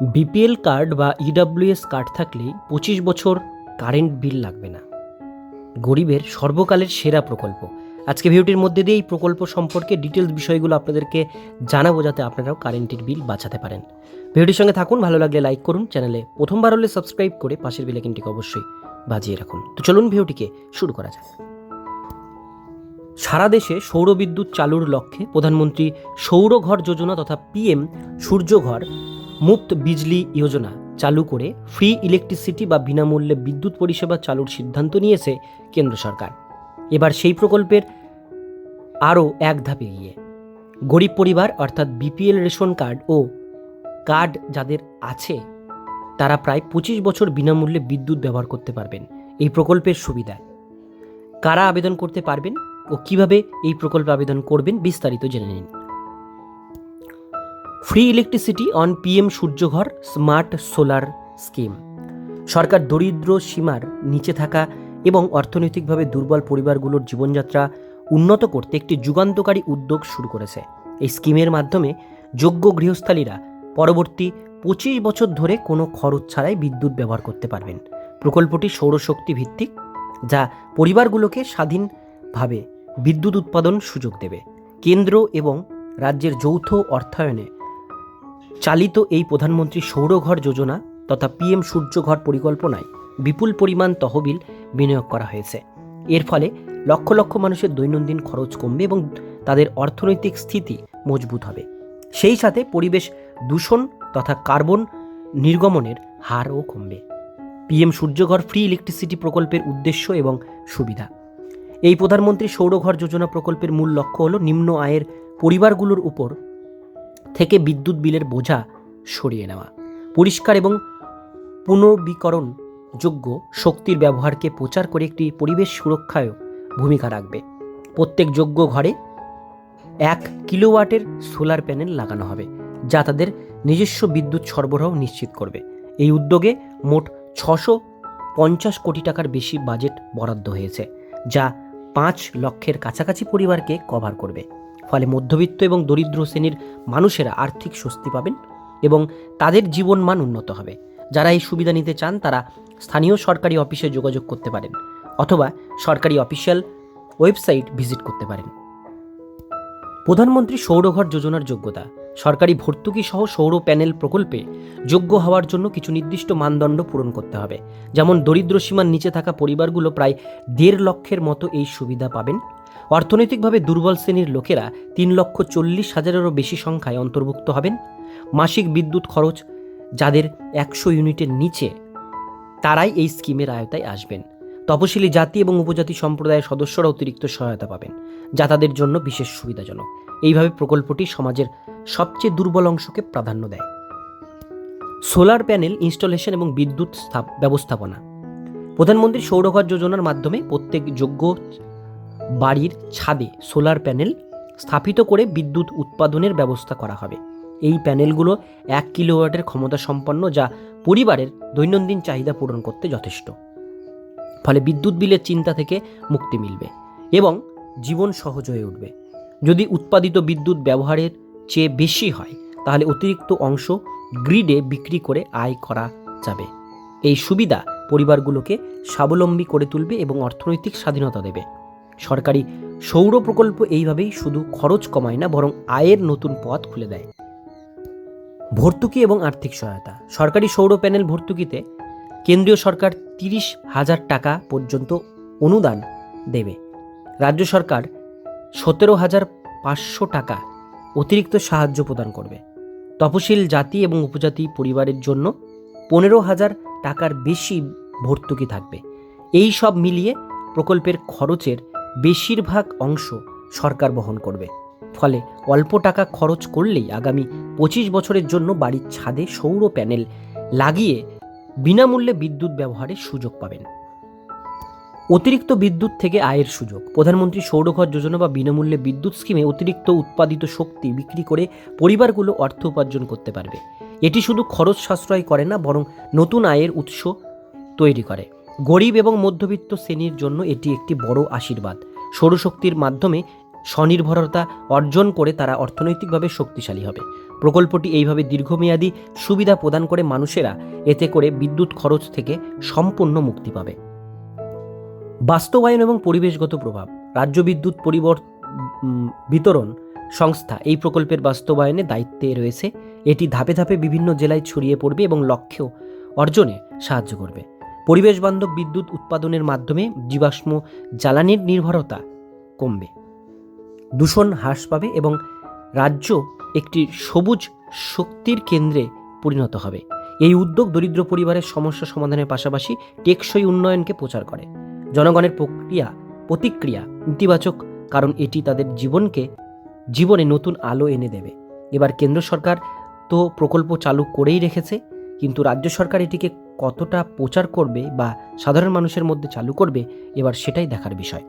BPL card বা EWS card থাকলেই পঁচিশ বছর কারেন্ট বিল লাগবে না। গরিবের সর্বকালের সেরা প্রকল্প। আজকে ভিডিওটির মধ্যে দিয়ে এই প্রকল্প সম্পর্কে ডিটেলস বিষয়গুলো আপনাদেরকে জানাব যাতে আপনারাও কারেন্টের বিল বাঁচাতে পারেন। ভিডিওটির সঙ্গে থাকুন, ভালো লাগলে লাইক করুন, চ্যানেলে প্রথমবার হলে সাবস্ক্রাইব করে পাশের বেলাইকিনটিকে অবশ্যই বাজিয়ে রাখুন। তো চলুন ভিডিওটিকে শুরু করা যাক। সারা দেশে সৌরবিদ্যুৎ চালুর লক্ষ্যে প্রধানমন্ত্রী সৌরঘর যোজনা তথা পিএম সূর্যঘর মুফত বিজলি যোজনা চালু করে ফ্রি ইলেকট্রিসিটি বা বিনামূল্যে বিদ্যুৎ পরিষেবা চালুর সিদ্ধান্ত নিয়েছে কেন্দ্র সরকার। এবার সেই প্রকল্পের আরও এক ধাপে এগিয়ে। গরিব পরিবার অর্থাৎ বিপিএল রেশন কার্ড ও কার্ড যাদের আছে, তারা প্রায় পঁচিশ বছর বিনামূল্যে বিদ্যুৎ ব্যবহার করতে পারবেন এই প্রকল্পের সুবিধায় কারা আবেদন করতে পারবেন ও কীভাবে এই প্রকল্পে আবেদন করবেন বিস্তারিত জেনে নিন। Free electricity on PM Suryaghar smart solar scheme সরকার দরিদ্র সীমার নিচে থাকা এবং অর্থনৈতিকভাবে দুর্বল পরিবারগুলোর জীবনযাত্রা উন্নত করতে একটি যুগান্তকারী উদ্যোগ শুরু করেছে। এই স্কিমের মাধ্যমে যোগ্য গৃহস্থালীরা পরবর্তী পঁচিশ বছর ধরে কোনো খরচ ছাড়াই বিদ্যুৎ ব্যবহার করতে পারবেন। প্রকল্পটি সৌরশক্তি ভিত্তিক, যা পরিবারগুলোকে স্বাধীনভাবে বিদ্যুৎ উৎপাদন সুযোগ দেবে। কেন্দ্র এবং রাজ্যের যৌথ অর্থায়নে চালিত এই প্রধানমন্ত্রী সৌরঘর যোজনা তথা পিএম সূর্যঘর পরিকল্পনায় বিপুল পরিমাণ তহবিল বিনিয়োগ করা হয়েছে। এর ফলে লক্ষ লক্ষ মানুষের দৈনন্দিন খরচ কমবে এবং তাদের অর্থনৈতিক স্থিতি মজবুত হবে। সেই সাথে পরিবেশ দূষণ তথা কার্বন নির্গমনের হারও কমবে। পিএম সূর্যঘর ফ্রি ইলেকট্রিসিটি প্রকল্পের উদ্দেশ্য এবং সুবিধা। এই প্রধানমন্ত্রী সৌরঘর যোজনা প্রকল্পের মূল লক্ষ্য হল নিম্ন আয়ের পরিবারগুলোর উপর থেকে বিদ্যুৎ বিলের বোঝা সরিয়ে নেওয়া। পরিষ্কার এবং পুনর্বীকরণ যোগ্য শক্তির ব্যবহারকে প্রচার করে একটি পরিবেশ সুরক্ষায়ও ভূমিকা রাখবে। প্রত্যেক যোগ্য ঘরে এক কিলোওয়াটের সোলার প্যানেল লাগানো হবে, যা তাদের নিজস্ব বিদ্যুৎ সরবরাহ নিশ্চিত করবে। এই উদ্যোগে মোট ছশো পঞ্চাশ কোটি টাকার বেশি বাজেট বরাদ্দ হয়েছে, যা পাঁচ লক্ষের কাছাকাছি পরিবারকে কভার করবে। ফলে মধ্যবিত্ত এবং দরিদ্র শ্রেণির মানুষেরা আর্থিক স্বস্তি পাবেন এবং তাদের জীবনমান উন্নত হবে। যারা এই সুবিধা নিতে চান, তারা স্থানীয় সরকারি অফিসে যোগাযোগ করতে পারেন অথবা সরকারি অফিসিয়াল ওয়েবসাইট ভিজিট করতে পারেন। প্রধানমন্ত্রী সৌরঘর যোজনার যোগ্যতা। সরকারি ভর্তুকি সহ সৌর প্যানেল প্রকল্পে যোগ্য হওয়ার জন্য কিছু নির্দিষ্ট মানদণ্ড পূরণ করতে হবে। যেমন দরিদ্র সীমার নিচে থাকা পরিবারগুলো প্রায় দেড় লক্ষের মতো এই সুবিধা পাবেন। অর্থনৈতিকভাবে দুর্বল শ্রেণির লোকেরা তিন লক্ষ চল্লিশ হাজারেরও বেশি সংখ্যায় অন্তর্ভুক্ত হবেন। মাসিক বিদ্যুৎ খরচ, যাদের একশো ইউনিটের নিচে, তারাই এই স্কিমের আয়তায় আসবেন। তপশিলি জাতি এবং উপজাতি সম্প্রদায়ের সদস্যরা অতিরিক্ত সহায়তা পাবেন, যা তাদের জন্য বিশেষ সুবিধাজনক। এইভাবে প্রকল্পটি সমাজের সবচেয়ে দুর্বল অংশকে প্রাধান্য দেয়। সোলার প্যানেল ইনস্টলেশন এবং বিদ্যুৎ স্থাপ- ব্যবস্থাপনা। প্রধানমন্ত্রী সৌরঘর যোজনার মাধ্যমে প্রত্যেক যোগ্য বাড়ির ছাদে সোলার প্যানেল স্থাপিত করে বিদ্যুৎ উৎপাদনের ব্যবস্থা করা হবে। এই প্যানেলগুলো এক কিলোওয়াটের ক্ষমতা সম্পন্ন যা পরিবারের দৈনন্দিন চাহিদা পূরণ করতে যথেষ্ট। ফলে বিদ্যুৎ বিলের চিন্তা থেকে মুক্তি মিলবে এবং জীবন সহজ হয়ে উঠবে। যদি উৎপাদিত বিদ্যুৎ ব্যবহারের চেয়ে বেশি হয়, তাহলে অতিরিক্ত অংশ গ্রিডে বিক্রি করে আয় করা যাবে। এই সুবিধা পরিবারগুলোকে স্বাবলম্বী করে তুলবে এবং অর্থনৈতিক স্বাধীনতা দেবে। সরকারি সৌর প্রকল্প এইভাবেই শুধু খরচ কমায় না, বরং আয়ের নতুন পথ খুলে দেয়। ভর্তুকি এবং আর্থিক সহায়তা। সরকারি সৌর প্যানেল ভর্তুকিতে কেন্দ্রীয় সরকার তিরিশ হাজার টাকা পর্যন্ত অনুদান দেবে। রাজ্য সরকার সতেরো হাজার পাঁচশো টাকা অতিরিক্ত সাহায্য প্রদান করবে। তপশিল জাতি এবং উপজাতি পরিবারের জন্য পনেরো হাজার টাকার বেশি ভর্তুকি থাকবে। এই সব মিলিয়ে প্রকল্পের খরচের বেশিরভাগ অংশ সরকার বহন করবে। ফলে অল্প টাকা খরচ করলেই আগামী পঁচিশ বছরের জন্য বাড়ির ছাদে সৌর প্যানেল লাগিয়ে বিনামূল্যে বিদ্যুৎ ব্যবহারের সুযোগ পাবেন। অতিরিক্ত বিদ্যুৎ থেকে আয়ের সুযোগ। প্রধানমন্ত্রী সৌরঘর যোজনা বা বিনামূল্যে বিদ্যুৎ স্কিমে অতিরিক্ত উৎপাদিত শক্তি বিক্রি করে পরিবারগুলো অর্থ উপার্জন করতে পারবে। এটি শুধু খরচ সাশ্রয় করে না, বরং নতুন আয়ের উৎস তৈরি করে। গরিব এবং মধ্যবিত্ত শ্রেণির জন্য এটি একটি বড় আশীর্বাদ। সৌরশক্তির মাধ্যমে স্বনির্ভরতা অর্জন করে তারা অর্থনৈতিকভাবে শক্তিশালী হবে। প্রকল্পটি এইভাবে দীর্ঘমেয়াদী সুবিধা প্রদান করে মানুষেরা, এতে করে বিদ্যুৎ খরচ থেকে সম্পূর্ণ মুক্তি পাবে। বাস্তবায়ন এবং পরিবেশগত প্রভাব। রাজ্য বিদ্যুৎ পরিবর বিতরণ সংস্থা এই প্রকল্পের বাস্তবায়নে দায়িত্বে রয়েছে। এটি ধাপে ধাপে বিভিন্ন জেলায় ছড়িয়ে পড়বে এবং লক্ষ্য অর্জনে সাহায্য করবে। পরিবেশ বান্ধব বিদ্যুৎ উৎপাদনের মাধ্যমে জীবাশ্ম জ্বালানির নির্ভরতা কমবে। দূষণ হ্রাস পাবে এবং রাজ্য একটি সবুজ শক্তির কেন্দ্রে পরিণত হবে। এই উদ্যোগ দরিদ্র পরিবারের সমস্যা সমাধানের পাশাপাশি টেকসই উন্নয়নকে প্রচার করে। জনগণের প্রক্রিয়া, প্রতিক্রিয়া ইতিবাচক, কারণ এটি তাদের জীবনকে, জীবনে নতুন আলো এনে দেবে। এবার কেন্দ্র সরকার তো প্রকল্প চালু করেই রেখেছে, কিন্তু রাজ্য সরকার এটিকে কতটা প্রচার করবে বা সাধারণ মানুষের মধ্যে চালু করবে এবার সেটাই দেখার বিষয়।